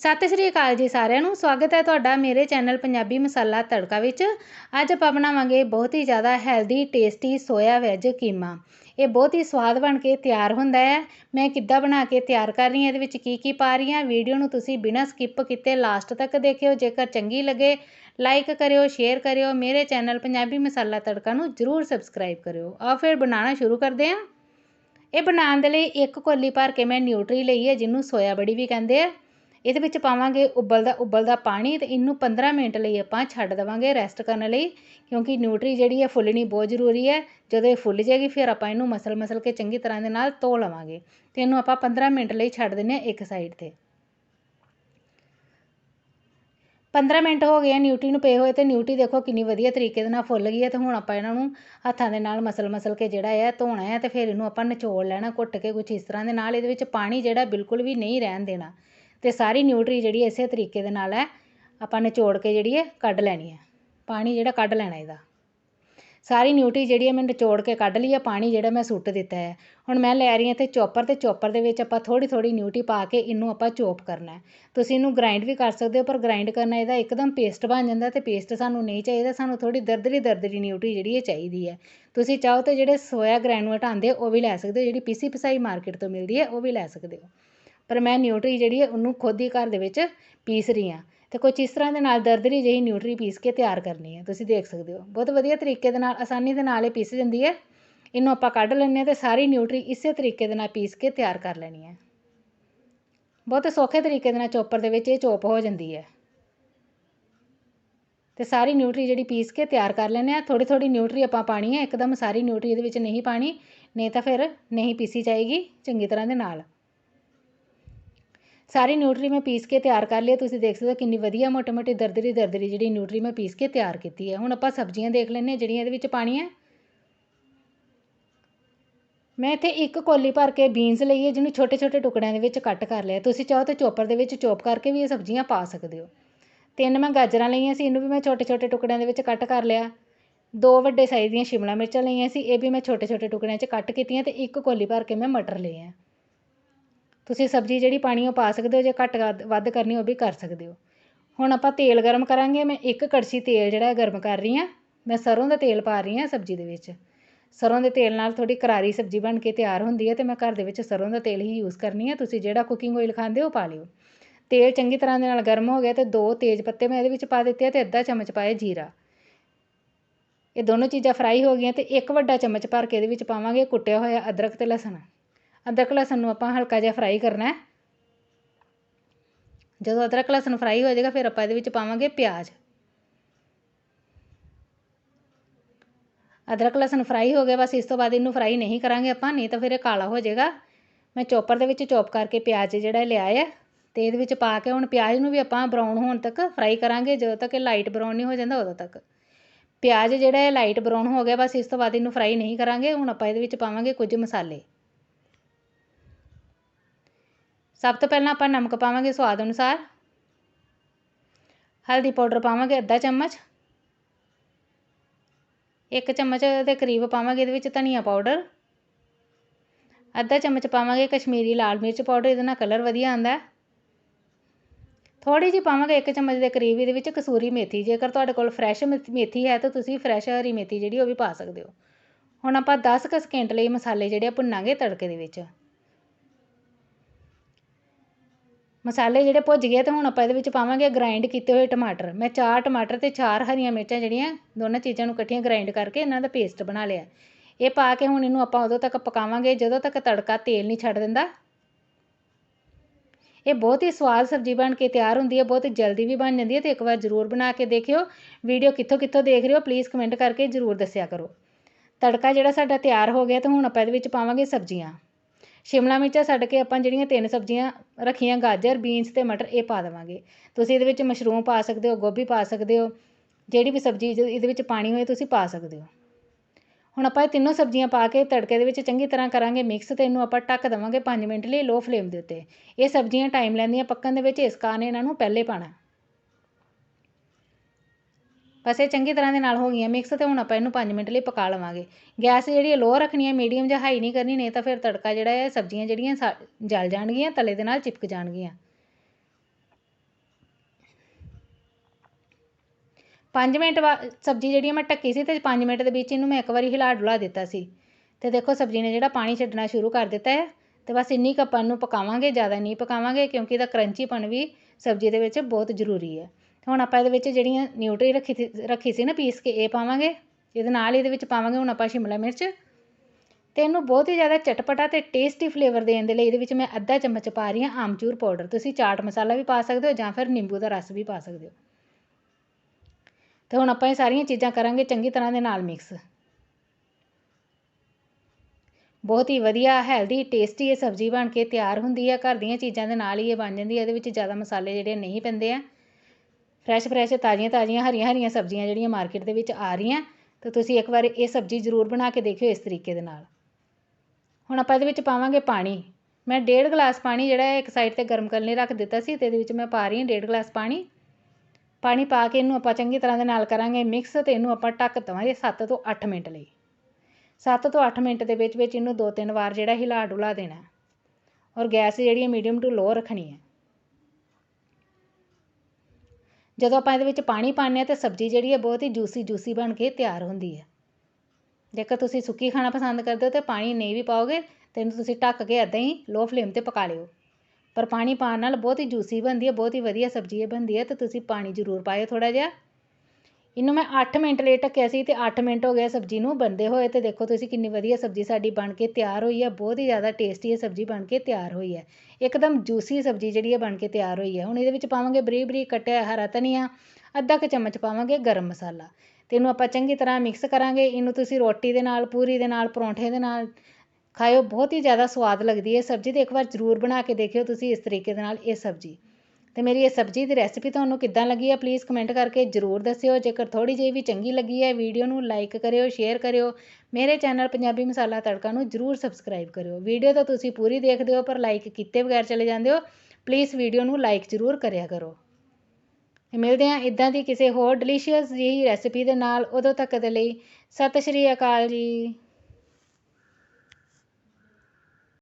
ਸਤਿ ਸ਼੍ਰੀ ਅਕਾਲ ਜੀ ਸਾਰਿਆਂ ਨੂੰ। ਸਵਾਗਤ ਹੈ ਤੁਹਾਡਾ ਮੇਰੇ ਚੈਨਲ ਪੰਜਾਬੀ ਮਸਾਲਾ ਤੜਕਾ ਵਿੱਚ। ਅੱਜ ਆਪਾਂ ਬਣਾਵਾਂਗੇ ਬਹੁਤ ਹੀ ਜ਼ਿਆਦਾ healthy tasty soya veg keema. ਇਹ ਬਹੁਤ ਹੀ ਸਵਾਦ ਬਣ ਕੇ ਤਿਆਰ ਹੁੰਦਾ ਹੈ। ਮੈਂ ਕਿੱਦਾਂ ਬਣਾ ਕੇ ਤਿਆਰ ਕਰ ਰਹੀ ਹਾਂ, ਇਹਦੇ ਵਿੱਚ ਕੀ ਕੀ ਪਾ ਰਹੀ ਹਾਂ, ਵੀਡੀਓ ਨੂੰ ਤੁਸੀਂ ਬਿਨਾਂ ਸਕਿੱਪ ਕੀਤੇ ਲਾਸਟ ਤੱਕ ਦੇਖਿਓ। ਜੇਕਰ ਚੰਗੀ ਲੱਗੇ ਲਾਈਕ ਕਰਿਓ ਸ਼ੇਅਰ ਕਰਿਓ। ਮੇਰੇ ਚੈਨਲ ਪੰਜਾਬੀ ਮਸਾਲਾ ਤੜਕਾ ਨੂੰ ਜ਼ਰੂਰ ਸਬਸਕ੍ਰਾਈਬ ਕਰਿਓ। ਆ ਫਿਰ ਬਣਾਉਣਾ ਸ਼ੁਰੂ ਕਰਦੇ ਹਾਂ। ਇਹ ਬਣਾਉਣ ਦੇ ਲਈ ਇੱਕ ਕੋਲੀ ਭਰ ਕੇ ਮੈਂ ਨਿਊਟਰੀ ਲਈ ਹੈ, ਜਿਹਨੂੰ ਸੋਇਆ ਬੜੀ ਵੀ ਕਹਿੰਦੇ ਆ। ਇਹਦੇ ਵਿੱਚ ਪਾਵਾਂਗੇ ਉਬਲਦਾ ਉਬਲਦਾ ਪਾਣੀ ਅਤੇ ਇਹਨੂੰ 15 ਮਿੰਟ ਲਈ ਆਪਾਂ ਛੱਡ ਦੇਵਾਂਗੇ ਰੈਸਟ ਕਰਨ ਲਈ, ਕਿਉਂਕਿ ਨਿਊਟਰੀ ਜਿਹੜੀ ਹੈ ਫੁੱਲਣੀ ਬਹੁਤ ਜ਼ਰੂਰੀ ਹੈ। ਜਦੋਂ ਇਹ ਫੁੱਲ ਜਾਏਗੀ, ਫਿਰ ਆਪਾਂ ਇਹਨੂੰ ਮਸਲ ਮਸਲ ਕੇ ਚੰਗੀ ਤਰ੍ਹਾਂ ਦੇ ਨਾਲ ਧੋ ਲਵਾਂਗੇ ਅਤੇ ਇਹਨੂੰ ਆਪਾਂ 15 ਮਿੰਟ ਲਈ ਛੱਡ ਦਿੰਦੇ ਹਾਂ ਇੱਕ ਸਾਈਡ ਤੇ। 15 ਮਿੰਟ ਹੋ ਗਏ ਆ ਨਿਊਟਰੀ ਨੂੰ ਪਏ ਹੋਏ ਤੇ ਨਿਊਟੀ ਦੇਖੋ ਕਿੰਨੀ ਵਧੀਆ ਤਰੀਕੇ ਦੇ ਨਾਲ ਫੁੱਲ ਗਈ ਹੈ ਤੇ ਹੁਣ ਆਪਾਂ ਇਹਨਾਂ ਨੂੰ ਹੱਥਾਂ ਦੇ ਨਾਲ ਮਸਲ ਮਸਲ ਕੇ ਜਿਹੜਾ ਹੈ ਧੋਣਾ ਹੈ ਤੇ ਫਿਰ ਇਹਨੂੰ ਆਪਾਂ ਨਿਚੋੜ ਲੈਣਾ, ਘੁੱਟ ਕੇ ਕੁਝ ਇਸ ਤਰ੍ਹਾਂ ਦੇ ਨਾਲ ਇਹਦੇ ਵਿੱਚ ਪਾਣੀ ਜਿਹੜਾ ਬਿਲਕੁਲ ਵੀ ਨਹੀਂ ਰਹਿਣ ਦੇਣਾ। ਅਤੇ ਸਾਰੀ ਨਿਊਟਰੀ ਜਿਹੜੀ ਇਸੇ ਤਰੀਕੇ ਦੇ ਨਾਲ ਹੈ, ਆਪਾਂ ਨਿਚੋੜ ਕੇ ਜਿਹੜੀ ਹੈ ਕੱਢ ਲੈਣੀ ਹੈ। ਪਾਣੀ ਜਿਹੜਾ ਕੱਢ ਲੈਣਾ ਇਹਦਾ। ਸਾਰੀ ਨਿਊਟਰੀ ਜਿਹੜੀ ਹੈ ਮੈਂ ਨਿਚੋੜ ਕੇ ਕੱਢ ਲਈ ਹੈ, ਪਾਣੀ ਜਿਹੜਾ ਮੈਂ ਸੁੱਟ ਦਿੱਤਾ ਹੈ। ਹੁਣ ਮੈਂ ਲੈ ਰਹੀ ਹਾਂ ਇੱਥੇ ਚੋਪਰ ਅਤੇ ਚੋਪਰ ਦੇ ਵਿੱਚ ਆਪਾਂ ਥੋੜ੍ਹੀ ਥੋੜ੍ਹੀ ਨਿਊਟਰੀ ਪਾ ਕੇ ਇਹਨੂੰ ਆਪਾਂ ਚੋਪ ਕਰਨਾ ਤੁਸੀਂ ਇਹਨੂੰ ਗ੍ਰਾਈਂਡ ਵੀ ਕਰ ਸਕਦੇ ਹੋ, ਪਰ ਗ੍ਰਾਈਂਡ ਕਰਨਾ ਇਹਦਾ ਇੱਕਦਮ ਪੇਸਟ ਬਣ ਜਾਂਦਾ ਤੇ ਪੇਸਟ ਸਾਨੂੰ ਨਹੀਂ ਚਾਹੀਦਾ, ਸਾਨੂੰ ਥੋੜ੍ਹੀ ਦਰਦਰੀ ਦਰਦਰੀ ਨਿਊਟਰੀ ਜਿਹੜੀ ਹੈ ਚਾਹੀਦੀ ਹੈ। ਤੁਸੀਂ ਚਾਹੋ ਤਾਂ ਜਿਹੜੇ ਸੋਇਆ ਗ੍ਰੈਨੂਲੇਟ ਆਉਂਦੇ ਉਹ ਵੀ ਲੈ ਸਕਦੇ ਹੋ, ਜਿਹੜੀ ਪੀਸੀ ਪਸਾਈ ਮਾਰਕੀਟ ਤੋਂ ਮਿਲਦੀ ਹੈ, ਉਹ ਵੀ ਲੈ ਸਕਦੇ ਹੋ। ਪਰ ਮੈਂ ਨਿਊਟਰੀ ਜਿਹੜੀ ਹੈ ਉਹਨੂੰ ਖੁਦ ਹੀ ਘਰ ਦੇ ਵਿੱਚ ਪੀਸ ਰਹੀ ਹਾਂ। ਅਤੇ ਕੁਛ ਇਸ ਤਰ੍ਹਾਂ ਦੇ ਨਾਲ ਦਰਦਰੀ ਜਿਹੀ ਨਿਊਟਰੀ ਪੀਸ ਕੇ ਤਿਆਰ ਕਰਨੀ ਹੈ। ਤੁਸੀਂ ਦੇਖ ਸਕਦੇ ਹੋ। ਬਹੁਤ ਵਧੀਆ ਤਰੀਕੇ ਦੇ ਨਾਲ, ਆਸਾਨੀ ਦੇ ਨਾਲ ਇਹ ਪੀਸ ਜਾਂਦੀ ਹੈ। ਇਹਨੂੰ ਆਪਾਂ ਕੱਢ ਲੈਂਦੇ ਹਾਂ ਅਤੇ ਸਾਰੀ ਨਿਊਟਰੀ ਇਸੇ ਤਰੀਕੇ ਦੇ ਨਾਲ ਪੀਸ ਕੇ ਤਿਆਰ ਕਰ ਲੈਣੀ ਹੈ। ਬਹੁਤ ਸੌਖੇ ਤਰੀਕੇ ਦੇ ਨਾਲ ਚੋਪਰ ਦੇ ਵਿੱਚ ਇਹ ਚੋਪ ਹੋ ਜਾਂਦੀ ਹੈ। ਤੇ ਸਾਰੀ ਨਿਊਟਰੀ ਜਿਹੜੀ ਪੀਸ ਕੇ ਤਿਆਰ ਕਰ ਲੈਂਦੇ ਆ ਥੋੜੀ ਥੋੜੀ ਨਿਊਟਰੀ ਆਪਾਂ ਪਾਣੀ ਹੈ। ਇੱਕਦਮ ਸਾਰੀ ਨਿਊਟਰੀ ਇਹਦੇ ਵਿੱਚ ਨਹੀਂ ਪਾਣੀ ਨਹੀਂ ਤਾਂ ਫਿਰ ਨਹੀਂ ਪੀਸੀ ਜਾਏਗੀ। ਚੰਗੀ ਤਰ੍ਹਾਂ ਦੇ ਨਾਲ। ਸਾਰੀ ਨਿਊਟਰੀ ਮੈਂ ਪੀਸ ਕੇ ਤਿਆਰ ਕਰ ਲਈ ਤੁਸੀਂ ਦੇਖ ਸਕਦੇ ਹੋ ਕਿੰਨੀ ਵਧੀਆ ਮੋਟੇ ਮੋਟੇ ਦਰਦਰੀ ਦਰਦਰੀ ਜਿਹੜੀ ਨਿਊਟਰੀ ਮੈਂ ਪੀਸ ਕੇ ਤਿਆਰ ਕੀਤੀ ਹੈ। ਹੁਣ ਆਪਾਂ ਸਬਜ਼ੀਆਂ ਦੇਖ ਲੈਂਦੇ ਹਾਂ ਜਿਹੜੀਆਂ ਇਹਦੇ ਵਿੱਚ ਪਾਣੀ ਮੈਂ ਇੱਥੇ ਇੱਕ ਕੋਲੀ ਭਰ ਕੇ ਬੀਨਸ ਲਈ ਹੈ, ਜਿਹਨੂੰ ਛੋਟੇ ਛੋਟੇ ਟੁਕੜਿਆਂ ਦੇ ਵਿੱਚ ਕੱਟ ਕਰ ਲਿਆ। ਤੁਸੀਂ ਚਾਹੋ ਤਾਂ ਚੋਪਰ ਦੇ ਵਿੱਚ ਚੋਪ ਕਰਕੇ ਵੀ ਇਹ ਸਬਜ਼ੀਆਂ ਪਾ ਸਕਦੇ ਹੋ। ਤਿੰਨ ਮੈਂ ਗਾਜਰਾਂ ਲਈਆਂ ਸੀ, ਇਹਨੂੰ ਵੀ ਮੈਂ ਛੋਟੇ ਛੋਟੇ ਟੁਕੜਿਆਂ ਦੇ ਵਿੱਚ ਕੱਟ ਕਰ ਲਿਆ। ਦੋ ਵੱਡੇ ਸਾਈਜ਼ ਦੀਆਂ ਸ਼ਿਮਲਾ ਮਿਰਚਾਂ ਲਈਆਂ ਸੀ, ਇਹ ਵੀ ਮੈਂ ਛੋਟੇ ਛੋਟੇ ਟੁਕੜਿਆਂ 'ਚ ਕੱਟ ਕੀਤੀਆਂ ਤੇ ਇੱਕ ਕੋਲੀ ਭਰ ਕੇ ਮੈਂ ਮਟਰ ਲਏ ਆ। ਤੁਸੀਂ ਸਬਜ਼ੀ ਜਿਹੜੀ ਪਾਣੀ ਉਹ ਪਾ ਸਕਦੇ ਹੋ, ਜੇ ਘੱਟ ਵੱਧ ਕਰਨੀ ਉਹ ਵੀ ਕਰ ਸਕਦੇ ਹੋ। ਹੁਣ ਆਪਾਂ ਤੇਲ ਗਰਮ ਕਰਾਂਗੇ, ਮੈਂ ਇੱਕ ਕੜਛੀ ਤੇਲ ਜਿਹੜਾ ਗਰਮ ਕਰ ਰਹੀ ਹਾਂ। ਮੈਂ ਸਰੋਂ ਦਾ ਤੇਲ ਪਾ ਰਹੀ ਹਾਂ ਸਬਜ਼ੀ ਦੇ ਵਿੱਚ। ਸਰੋਂ ਦੇ ਤੇਲ ਨਾਲ ਥੋੜੀ ਕਰਾਰੀ ਸਬਜ਼ੀ ਬਣ ਕੇ ਤਿਆਰ ਹੁੰਦੀ ਹੈ ਤੇ ਮੈਂ ਘਰ ਦੇ ਵਿੱਚ ਸਰੋਂ ਦਾ ਤੇਲ ਹੀ ਯੂਜ਼ ਕਰਨੀ ਹੈ। ਤੁਸੀਂ ਜਿਹੜਾ ਕੁਕਿੰਗ ਆਇਲ ਖਾਂਦੇ ਹੋ ਪਾ ਲਿਓ। ਤੇਲ ਚੰਗੀ ਤਰ੍ਹਾਂ ਦੇ ਨਾਲ ਗਰਮ ਹੋ ਗਿਆ ਤੇ ਦੋ ਤੇਜ਼ ਪੱਤੇ ਮੈਂ ਇਹਦੇ ਵਿੱਚ ਪਾ ਦਿੱਤੇ ਤੇ ਅੱਧਾ ਚਮਚ ਪਾਏ ਜੀਰਾ। ਇਹ ਦੋਨੋਂ ਚੀਜ਼ਾਂ ਫਰਾਈ ਹੋ ਗਈਆਂ ਤੇ ਇੱਕ ਵੱਡਾ ਚਮਚ ਭਰ ਕੇ ਇਹਦੇ ਵਿੱਚ ਪਾਵਾਂਗੇ ਕੁੱਟਿਆ ਹੋਇਆ ਅਦਰਕ ਤੇ ਲਸਣ। ਅਦਰਕ ਲਸਣ ਨੂੰ ਆਪਾਂ ਹਲਕਾ ਜਿਹਾ ਫਰਾਈ ਕਰਨਾ ਜਦੋਂ ਅਦਰਕ ਲਸਣ ਫਰਾਈ ਹੋ ਜਾਏਗਾ, ਫਿਰ ਆਪਾਂ ਇਹਦੇ ਵਿੱਚ ਪਾਵਾਂਗੇ ਪਿਆਜ਼। ਅਦਰਕ ਲਸਣ ਫਰਾਈ ਹੋ ਗਿਆ, ਬਸ ਇਸ ਤੋਂ ਬਾਅਦ ਇਹਨੂੰ ਫਰਾਈ ਨਹੀਂ ਕਰਾਂਗੇ ਆਪਾਂ, ਨਹੀਂ ਤਾਂ ਫਿਰ ਇਹ ਕਾਲਾ ਹੋ ਜਾਏਗਾ। ਮੈਂ ਚੋਪਰ ਦੇ ਵਿੱਚ ਚੋਪ ਕਰਕੇ ਪਿਆਜ਼ ਜਿਹੜਾ ਲਿਆ ਹੈ ਤੇ ਇਹਦੇ ਵਿੱਚ ਪਾ ਕੇ ਹੁਣ ਪਿਆਜ਼ ਨੂੰ ਵੀ ਆਪਾਂ ਬਰਾਊਨ ਹੋਣ ਤੱਕ ਫਰਾਈ ਕਰਾਂਗੇ, ਜਦੋਂ ਤੱਕ ਇਹ ਲਾਈਟ ਬਰਾਊਨ ਨਹੀਂ ਹੋ ਜਾਂਦਾ, ਉਦੋਂ ਤੱਕ। ਪਿਆਜ਼ ਜਿਹੜਾ ਹੈ ਲਾਈਟ ਬਰਾਊਨ ਹੋ ਗਿਆ, ਬਸ ਇਸ ਤੋਂ ਬਾਅਦ ਇਹਨੂੰ ਫਰਾਈ ਨਹੀਂ ਕਰਾਂਗੇ, ਹੁਣ ਆਪਾਂ ਇਹਦੇ ਵਿੱਚ ਪਾਵਾਂਗੇ ਕੁਝ ਮਸਾਲੇ। ਸਭ ਤੋਂ ਪਹਿਲਾਂ ਆਪਾਂ ਨਮਕ ਪਾਵਾਂਗੇ ਸਵਾਦ ਅਨੁਸਾਰ। ਹਲਦੀ ਪਾਊਡਰ ਪਾਵਾਂਗੇ ਅੱਧਾ ਚਮਚ। ਇੱਕ ਚਮਚ ਦੇ ਕਰੀਬ ਪਾਵਾਂਗੇ ਇਹਦੇ ਵਿੱਚ ਧਨੀਆ ਪਾਊਡਰ। ਅੱਧਾ ਚਮਚ ਪਾਵਾਂਗੇ ਕਸ਼ਮੀਰੀ ਲਾਲ ਮਿਰਚ ਪਾਊਡਰ, ਇਹਦੇ ਨਾਲ ਕਲਰ ਵਧੀਆ ਆਉਂਦਾ ਥੋੜੀ ਜਿਹੀ ਪਾਵਾਂਗੇ ਇੱਕ ਚਮਚ ਦੇ ਕਰੀਬ ਇਹਦੇ ਵਿੱਚ ਕਸੂਰੀ ਮੇਥੀ, ਜੇਕਰ ਤੁਹਾਡੇ ਕੋਲ ਫਰੈਸ਼ ਮੇਥੀ ਹੈ ਤਾਂ ਤੁਸੀਂ ਫਰੈਸ਼ ਹਰੀ ਮੇਥੀ ਜਿਹੜੀ ਉਹ ਵੀ ਪਾ ਸਕਦੇ ਹੋ। ਹੁਣ ਆਪਾਂ 10 ਕੁ ਸਕਿੰਟ ਲਈ ਮਸਾਲੇ ਜਿਹੜੇ ਭੁੰਨਾਂਗੇ ਤੜਕੇ ਦੇ ਵਿੱਚ। ਮਸਾਲੇ ਜਿਹੜੇ ਭੁੱਜ ਗਏ ਤੇ ਹੁਣ ਆਪਾਂ ਇਹਦੇ ਵਿੱਚ ਪਾਵਾਂਗੇ ਗ੍ਰਾਈਂਡ ਕੀਤੇ ਹੋਏ ਟਮਾਟਰ। ਮੈਂ ਚਾਰ ਟਮਾਟਰ ਅਤੇ ਚਾਰ ਹਰੀਆਂ ਮਿਰਚਾਂ ਜਿਹੜੀਆਂ, ਦੋਨਾਂ ਚੀਜ਼ਾਂ ਨੂੰ ਇਕੱਠੀਆਂ ਗ੍ਰਾਈਂਡ ਕਰਕੇ ਇਹਨਾਂ ਦਾ ਪੇਸਟ ਬਣਾ ਲਿਆ। ਇਹ ਪਾ ਕੇ ਹੁਣ ਇਹਨੂੰ ਆਪਾਂ ਉਦੋਂ ਤੱਕ ਪਕਾਵਾਂਗੇ, ਜਦੋਂ ਤੱਕ ਤੜਕਾ ਤੇਲ ਨਹੀਂ ਛੱਡ ਦਿੰਦਾ। ਇਹ ਬਹੁਤ ਹੀ ਸਵਾਦ ਸਬਜ਼ੀ ਬਣ ਕੇ ਤਿਆਰ ਹੁੰਦੀ ਹੈ, ਬਹੁਤ ਜਲਦੀ ਵੀ ਬਣ ਜਾਂਦੀ ਹੈ ਤੇ ਇੱਕ ਵਾਰ ਜ਼ਰੂਰ ਬਣਾ ਕੇ ਦੇਖਿਓ। ਵੀਡੀਓ ਕਿੱਥੋਂ ਕਿੱਥੋਂ ਦੇਖ ਰਹੇ ਹੋ ਪਲੀਜ਼ ਕਮੈਂਟ ਕਰਕੇ ਜ਼ਰੂਰ ਦੱਸਿਆ ਕਰੋ। ਤੜਕਾ ਜਿਹੜਾ ਸਾਡਾ ਤਿਆਰ ਹੋ ਗਿਆ ਤੇ ਹੁਣ ਆਪਾਂ ਇਹਦੇ ਵਿੱਚ ਪਾਵਾਂਗੇ ਸਬਜ਼ੀਆਂ। ਸ਼ਿਮਲਾ ਮਿਰਚਾਂ ਛੱਡ ਕੇ ਆਪਾਂ ਜਿਹੜੀਆਂ ਤਿੰਨ ਸਬਜ਼ੀਆਂ ਰੱਖੀਆਂ, ਗਾਜਰ ਬੀਨਸ ਅਤੇ ਮਟਰ, ਇਹ ਪਾ ਦੇਵਾਂਗੇ। ਤੁਸੀਂ ਇਹਦੇ ਵਿੱਚ ਮਸ਼ਰੂਮ ਪਾ ਸਕਦੇ ਹੋ, ਗੋਭੀ ਪਾ ਸਕਦੇ ਹੋ, ਜਿਹੜੀ ਵੀ ਸਬਜ਼ੀ ਇਹਦੇ ਵਿੱਚ ਪਾਉਣੀ ਹੋਏ ਤੁਸੀਂ ਪਾ ਸਕਦੇ ਹੋ। ਹੁਣ ਆਪਾਂ ਇਹ ਤਿੰਨੋਂ ਸਬਜ਼ੀਆਂ ਪਾ ਕੇ ਤੜਕੇ ਦੇ ਵਿੱਚ ਚੰਗੀ ਤਰ੍ਹਾਂ ਕਰਾਂਗੇ ਮਿਕਸ ਅਤੇ ਇਹਨੂੰ ਆਪਾਂ ਢੱਕ ਦੇਵਾਂਗੇ ਪੰਜ ਮਿੰਟ ਲਈ ਲੋਅ ਫਲੇਮ ਦੇ ਉੱਤੇ। ਇਹ ਸਬਜ਼ੀਆਂ ਟਾਈਮ ਲੈਂਦੀਆਂ ਪੱਕਣ ਦੇ ਵਿੱਚ, ਇਸ ਕਾਰਨ ਇਹਨਾਂ ਨੂੰ ਪਹਿਲੇ ਪਾਉਣਾ ਬਸ ਇਹ ਚੰਗੀ ਤਰ੍ਹਾਂ ਦੇ ਨਾਲ ਹੋ ਗਈਆਂ ਮਿਕਸ ਅਤੇ ਹੁਣ ਆਪਾਂ ਇਹਨੂੰ ਪੰਜ ਮਿੰਟ ਲਈ ਪਕਾ ਲਵਾਂਗੇ। ਗੈਸ ਜਿਹੜੀ ਹੈ ਲੋਅ ਰੱਖਣੀ ਹੈ ਮੀਡੀਅਮ ਜਾਂ ਹਾਈ ਨਹੀਂ ਕਰਨੀ, ਨਹੀਂ ਤਾਂ ਫਿਰ ਤੜਕਾ ਜਿਹੜਾ ਹੈ, ਸਬਜ਼ੀਆਂ ਜਿਹੜੀਆਂ ਸਾ, ਜਲ ਜਾਣਗੀਆਂ, ਤਲੇ ਦੇ ਨਾਲ ਚਿਪਕ ਜਾਣਗੀਆਂ। ਪੰਜ ਮਿੰਟ ਬਾਅਦ ਸਬਜ਼ੀ ਜਿਹੜੀ ਮੈਂ ਢੱਕੀ ਸੀ ਤੇ ਪੰਜ ਮਿੰਟ ਦੇ ਵਿੱਚ ਇਹਨੂੰ ਮੈਂ ਇੱਕ ਵਾਰੀ ਹਿਲਾ ਡੁਲਾ ਦਿੱਤਾ ਸੀ। ਤੇ ਦੇਖੋ ਸਬਜ਼ੀ ਨੇ ਜਿਹੜਾ ਪਾਣੀ ਛੱਡਣਾ ਸ਼ੁਰੂ ਕਰ ਦਿੱਤਾ ਹੈ, ਤੇ ਬਸ ਇੰਨੀ ਕੁ ਆਪਾਂ ਇਹਨੂੰ ਪਕਾਵਾਂਗੇ, ਜ਼ਿਆਦਾ ਨਹੀਂ ਪਕਾਵਾਂਗੇ, ਕਿਉਂਕਿ ਇਹਦਾ ਕਰੰਚੀਪਨ ਵੀ ਸਬਜ਼ੀ ਦੇ ਵਿੱਚ ਬਹੁਤ ਜ਼ਰੂਰੀ ਹੈ। ਹੁਣ ਆਪਾਂ ਇਹਦੇ ਵਿੱਚ ਜਿਹੜੀਆਂ ਨਿਊਟਰੀ ਰੱਖੀ ਸੀ ਰੱਖੀ ਸੀ ਨਾ ਪੀਸ ਕੇ, ਇਹ ਪਾਵਾਂਗੇ। ਇਹਦੇ ਨਾਲ ਇਹਦੇ ਵਿੱਚ ਪਾਵਾਂਗੇ ਹੁਣ ਆਪਾਂ ਸ਼ਿਮਲਾ ਮਿਰਚ। ਤੇ ਇਹਨੂੰ ਬਹੁਤ ਹੀ ਜ਼ਿਆਦਾ ਚਟਪਟਾ ਤੇ ਟੇਸਟੀ ਫਲੇਵਰ ਦੇਣ ਦੇ ਲਈ ਇਹਦੇ ਵਿੱਚ ਮੈਂ ਅੱਧਾ ਚਮਚ ਪਾ ਰਹੀ ਹਾਂ ਆਮਚੂਰ ਪਾਊਡਰ। ਤੁਸੀਂ ਚਾਟ ਮਸਾਲਾ ਵੀ ਪਾ ਸਕਦੇ ਹੋ ਜਾਂ ਫਿਰ ਨਿੰਬੂ ਦਾ ਰਸ ਵੀ ਪਾ ਸਕਦੇ ਹੋ। ਤੇ ਹੁਣ ਆਪਾਂ ਇਹ ਸਾਰੀਆਂ ਚੀਜ਼ਾਂ ਕਰਾਂਗੇ ਚੰਗੀ ਤਰ੍ਹਾਂ ਦੇ ਨਾਲ ਮਿਕਸ ਬਹੁਤ ਹੀ ਵਧੀਆ ਹੈਲਦੀ ਟੇਸਟੀ ਇਹ ਸਬਜ਼ੀ ਬਣ ਕੇ ਤਿਆਰ ਹੁੰਦੀ ਹੈ ਘਰ ਦੀਆਂ ਚੀਜ਼ਾਂ ਦੇ ਨਾਲ ਹੀ ਇਹ ਬਣ ਜਾਂਦੀ ਹੈ ਇਹਦੇ ਵਿੱਚ ਜ਼ਿਆਦਾ ਮਸਾਲੇ ਜਿਹੜੇ ਨਹੀਂ ਪੈਂਦੇ ਆ। ਫਰੈਸ਼ ਫਰੈਸ਼ ਤਾਜ਼ੀਆਂ ਤਾਜ਼ੀਆਂ ਹਰੀਆਂ ਹਰੀਆਂ ਸਬਜ਼ੀਆਂ ਜਿਹੜੀਆਂ ਮਾਰਕੀਟ ਦੇ ਵਿੱਚ ਆ ਰਹੀਆਂ, ਤਾਂ ਤੁਸੀਂ ਇੱਕ ਵਾਰ ਇਹ ਸਬਜ਼ੀ ਜ਼ਰੂਰ ਬਣਾ ਕੇ ਦੇਖਿਓ ਇਸ ਤਰੀਕੇ ਦੇ ਨਾਲ। ਹੁਣ ਆਪਾਂ ਇਹਦੇ ਵਿੱਚ ਪਾਵਾਂਗੇ ਪਾਣੀ। ਮੈਂ ਡੇਢ ਗਲਾਸ ਪਾਣੀ ਜਿਹੜਾ ਇੱਕ ਸਾਈਡ ਤੇ ਗਰਮ ਕਰਨ ਲਈ ਰੱਖ ਦਿੱਤਾ ਸੀ ਤੇ ਇਹਦੇ ਵਿੱਚ ਮੈਂ ਪਾ ਰਹੀ ਹਾਂ ਡੇਢ ਗਲਾਸ ਪਾਣੀ। ਪਾਣੀ ਪਾ ਕੇ ਇਹਨੂੰ ਆਪਾਂ ਚੰਗੀ ਤਰ੍ਹਾਂ ਦੇ ਨਾਲ ਕਰਾਂਗੇ ਮਿਕਸ ਤੇ ਇਹਨੂੰ ਆਪਾਂ ਢੱਕ ਦਵਾਂਗੇ 7 ਤੋਂ 8 ਮਿੰਟ ਲਈ। 7 ਤੋਂ 8 ਮਿੰਟ ਦੇ ਵਿੱਚ ਵਿੱਚ ਇਹਨੂੰ ਦੋ ਤਿੰਨ ਵਾਰ ਜਿਹੜਾ ਹਿਲਾ ਡੁਲਾ ਦੇਣਾ। ਔਰ ਗੈਸ ਜਿਹੜੀ ਹੈ ਮੀਡੀਅਮ ਟੂ ਲੋ ਰੱਖਣੀ ਹੈ। ਜਦੋਂ ਆਪਾਂ ਇਹਦੇ ਵਿੱਚ ਪਾਣੀ ਪਾਉਂਦੇ ਹਾਂ ਤਾਂ ਸਬਜ਼ੀ ਜਿਹੜੀ ਹੈ ਬਹੁਤ ਹੀ ਜੂਸੀ ਜੂਸੀ ਬਣ ਕੇ ਤਿਆਰ ਹੁੰਦੀ ਹੈ। ਜੇਕਰ ਤੁਸੀਂ ਸੁੱਕੀ ਖਾਣਾ ਪਸੰਦ ਕਰਦੇ ਹੋ ਤਾਂ ਪਾਣੀ ਨਹੀਂ ਵੀ ਪਾਓਗੇ ਤਾਂ ਇਹਨੂੰ ਤੁਸੀਂ ਢੱਕ ਕੇ ਇੱਦਾਂ ਹੀ ਲੋ ਫਲੇਮ 'ਤੇ ਪਕਾ ਲਿਓ। ਪਰ ਪਾਣੀ ਪਾਉਣ ਨਾਲ ਬਹੁਤ ਹੀ ਜੂਸੀ ਬਣਦੀ ਹੈ, ਬਹੁਤ ਹੀ ਵਧੀਆ ਸਬਜ਼ੀ ਇਹ ਬਣਦੀ ਹੈ ਤਾਂ ਤੁਸੀਂ ਪਾਣੀ ਜ਼ਰੂਰ ਪਾਇਓ ਥੋੜ੍ਹਾ ਜਿਹਾ। ਇਹਨੂੰ ਮੈਂ ਅੱਠ ਮਿੰਟ ਲਈ ਢੱਕਿਆ ਸੀ ਅਤੇ ਅੱਠ ਮਿੰਟ ਹੋ ਗਏ ਸਬਜ਼ੀ ਨੂੰ ਬਣਦੇ ਹੋਏ ਅਤੇ ਦੇਖੋ ਤੁਸੀਂ ਕਿੰਨੀ ਵਧੀਆ ਸਬਜ਼ੀ ਸਾਡੀ ਬਣ ਕੇ ਤਿਆਰ ਹੋਈ ਹੈ ਬਹੁਤ ਹੀ ਜ਼ਿਆਦਾ ਟੇਸਟੀ ਇਹ ਸਬਜ਼ੀ ਬਣ ਕੇ ਤਿਆਰ ਹੋਈ ਹੈ ਇੱਕਦਮ ਜੂਸੀ ਸਬਜ਼ੀ ਜਿਹੜੀ ਹੈ ਬਣ ਕੇ ਤਿਆਰ ਹੋਈ ਹੈ ਹੁਣ ਇਹਦੇ ਵਿੱਚ ਪਾਵਾਂਗੇ ਬਰੀਕ ਬਰੀਕ ਕੱਟਿਆ ਹਰਾ ਧਨੀਆ, ਅੱਧਾ ਕੁ ਚਮਚ ਪਾਵਾਂਗੇ ਗਰਮ ਮਸਾਲਾ। ਅਤੇ ਇਹਨੂੰ ਆਪਾਂ ਚੰਗੀ ਤਰ੍ਹਾਂ ਮਿਕਸ ਕਰਾਂਗੇ। ਇਹਨੂੰ ਤੁਸੀਂ ਰੋਟੀ ਦੇ ਨਾਲ, ਪੂਰੀ ਦੇ ਨਾਲ, ਪਰੌਂਠੇ ਦੇ ਨਾਲ ਖਾਇਓ। ਬਹੁਤ ਹੀ ਜ਼ਿਆਦਾ ਸਵਾਦ ਲੱਗਦੀ ਹੈ ਸਬਜ਼ੀ ਤੇ ਇੱਕ ਵਾਰ ਜ਼ਰੂਰ ਬਣਾ ਕੇ ਦੇਖਿਓ ਤੁਸੀਂ ਇਸ ਤਰੀਕੇ ਦੇ ਨਾਲ ਇਹ ਸਬਜ਼ੀ। ਅਤੇ ਮੇਰੀ ਇਹ ਸਬਜ਼ੀ ਦੀ ਰੈਸਿਪੀ ਤੁਹਾਨੂੰ ਕਿੱਦਾਂ ਲੱਗੀ ਹੈ ਪਲੀਜ਼ ਕਮੈਂਟ ਕਰਕੇ ਜ਼ਰੂਰ ਦੱਸਿਓ। ਜੇਕਰ ਥੋੜ੍ਹੀ ਜਿਹੀ ਵੀ ਚੰਗੀ ਲੱਗੀ ਹੈ ਵੀਡੀਓ ਨੂੰ ਲਾਈਕ ਕਰਿਓ ਸ਼ੇਅਰ ਕਰਿਓ। ਮੇਰੇ ਚੈਨਲ ਪੰਜਾਬੀ ਮਸਾਲਾ ਤੜਕਾ ਨੂੰ ਜ਼ਰੂਰ ਸਬਸਕ੍ਰਾਈਬ ਕਰਿਓ। ਵੀਡੀਓ ਤਾਂ ਤੁਸੀਂ ਪੂਰੀ ਦੇਖਦੇ ਹੋ, ਪਰ ਲਾਈਕ ਕੀਤੇ ਬਗੈਰ ਚਲੇ ਜਾਂਦੇ ਹੋ। ਪਲੀਜ਼ ਵੀਡੀਓ ਨੂੰ ਲਾਈਕ ਜ਼ਰੂਰ ਕਰਿਆ ਕਰੋ। ਮਿਲਦੇ ਹਾਂ ਇਦਾਂ ਦੀ ਕਿਸੇ ਹੋਰ ਡਿਲੀਸ਼ੀਅਸ ਜਿਹੀ ਰੈਸਿਪੀ ਦੇ ਨਾਲ। ਉਦੋਂ ਤੱਕ ਦੇ ਲਈ ਸਤਿ ਸ਼੍ਰੀ ਅਕਾਲ ਜੀ।